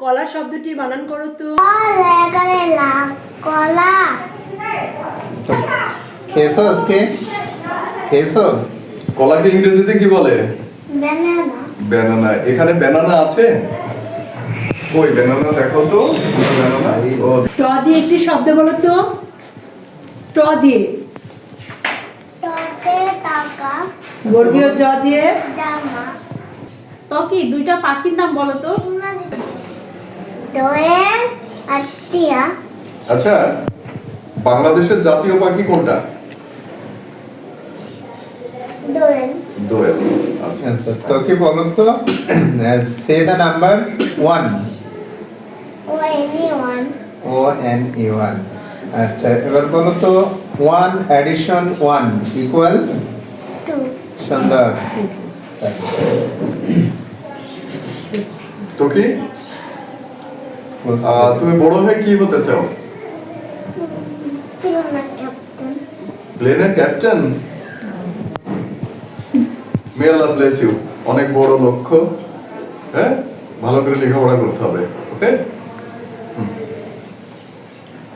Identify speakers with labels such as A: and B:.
A: কলা শব্দটি বানান করো তো।
B: কলা
C: আজকে?
D: কলাকে ইংরেজিতে কি বলে?
B: ব্যানানা
D: এখানে ব্যানানা আছে? ওই ব্যানানা দেখো তো।
A: ট দিয়ে একটি শব্দ বলো তো। ট দিয়ে। বর্গীয় জ দিয়ে?
B: জামা
E: তো কি? দুইটা পাখির নাম বলো তো।
B: দোয়েল আর টিয়া।
D: আচ্ছা বাংলাদেশের জাতীয় পাখি কোনটা?
B: দোয়েল।
D: দোয়েল। আচ্ছা
C: আচ্ছা তো কি বলো তো? Say the number one
B: O any one
C: O N E one আচ্ছা এবার বলো তো ওয়ান অ্যাডিশন ওয়ান ইকুয়াল সুন্দর
D: তো কি? আহ, তুমি বড় হয়ে কি হতে চাও? প্লেনের captain may Allah bless you অনেক বড় লক্ষ্য হ্যাঁ? ভালো করে লেখাপড়া করতে হবে ওকে